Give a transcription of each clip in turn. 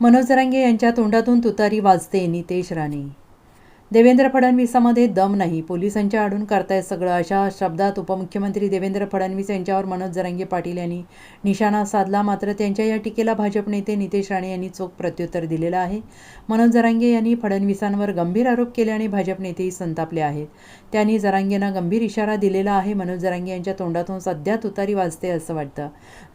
मनोज रांगे यांच्या तोंडातून तुतारी वाजते नितेश राणे. देवेंद्र फडणवीसामध्ये दम नाही. पोलिसांच्या आडून करतायत सगळं अशा शब्दात उपमुख्यमंत्री देवेंद्र फडणवीस यांच्यावर मनोज जरांगे पाटील यांनी निशाणा साधला. मात्र त्यांच्या या टीकेला भाजप नेते नितेश राणे यांनी चोख प्रत्युत्तर दिलेलं आहे. मनोज जरांगे यांनी फडणवीसांवर गंभीर आरोप केल्याने भाजप नेतेही संतापले आहेत. त्यांनी जरांगेंना गंभीर इशारा दिलेला आहे. मनोज जरांगे यांच्या तोंडातून सध्या तुतारी वाजते असं वाटतं.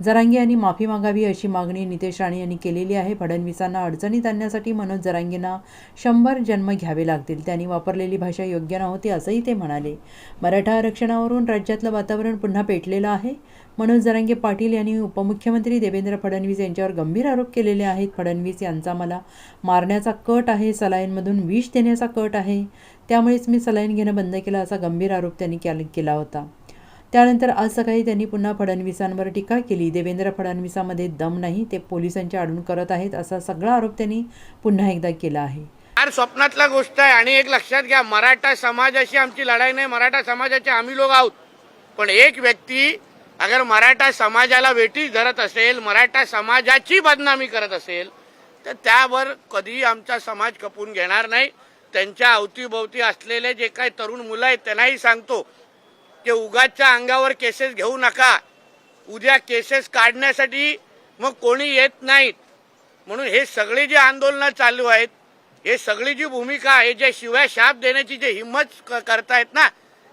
जरांगे यांनी माफी मागावी अशी मागणी नितेश राणे यांनी केलेली आहे. फडणवीसांना अडचणीत आणण्यासाठी मनोज जरांगेंना शंभर जन्म घ्यावे लागतील. त्यांनी वापरलेली भाषा योग्य नव्हती असंही ते म्हणाले. मराठा आरक्षणावरून राज्यातलं वातावरण पुन्हा पेटलेलं आहे. मनोज जरांगे पाटील यांनी उपमुख्यमंत्री देवेंद्र फडणवीस यांच्यावर गंभीर आरोप केलेले आहेत. फडणवीस यांचा मला मारण्याचा कट आहे सलाईनमधून विष देण्याचा कट आहे. त्यामुळेच मी सलाईन घेणं बंद केलं असा गंभीर आरोप त्यांनी केला केला होता. त्यानंतर आज सकाळी त्यांनी पुन्हा फडणवीसांवर टीका केली. देवेंद्र फडणवीसामध्ये दम नाही ते पोलिसांच्या आडून करत आहेत असा सगळा आरोप त्यांनी पुन्हा एकदा केला आहे. फार स्वप्नातला गोष्ट आहे. आणि एक लक्षात घ्या मराठा समाजाशी आमची लढाई नाही. मराठा समाजाचे आम्ही लोक आहोत. पण एक व्यक्ती अगर मराठा समाजाला वेटीस धरत असेल मराठा समाजाची बदनामी करत असेल तर त्यावर कधीही आमचा समाज खपून घेणार नाही. त्यांच्या अवतीभोवती असलेले जे काही तरुण मुलं आहेत त्यांनाही सांगतो की उगाच्या अंगावर केसेस घेऊ नका. उद्या केसेस काढण्यासाठी मग कोणी येत नाहीत. म्हणून हे सगळे जे आंदोलनं चालू आहेत हे सगळी जी भूमिका आहे जे शिवाय शाप देण्याची जे हिंमत क- करतायत ना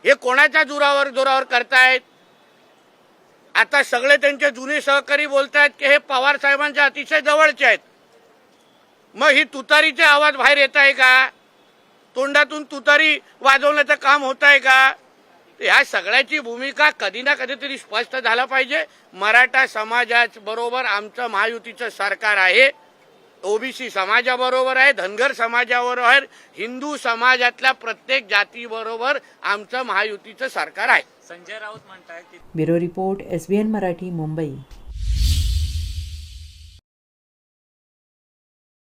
हे कोणाच्या जोरावर जोरावर करतायत? आता सगळे त्यांचे जुने सहकारी बोलतायत की हे पवार साहेबांच्या अतिशय जवळचे आहेत. मग ही तुतारीचे आवाज बाहेर येत आहे का? तोंडातून तुतारी वाजवण्याचं काम होत आहे का? ह्या सगळ्याची भूमिका कधी ना कधीतरी स्पष्ट झाला पाहिजे. मराठा समाजाच बरोबर आमचं महायुतीचं सरकार आहे. ओबीसी समाजाबरोबर आहे धनगर समाजाबरोबर आहे हिंदू समाजातल्या प्रत्येक जातीबरोबर आमचं महायुतीचं सरकार आहे. संजय राऊत म्हणतायत की bureau report S B N Marathi Mumbai.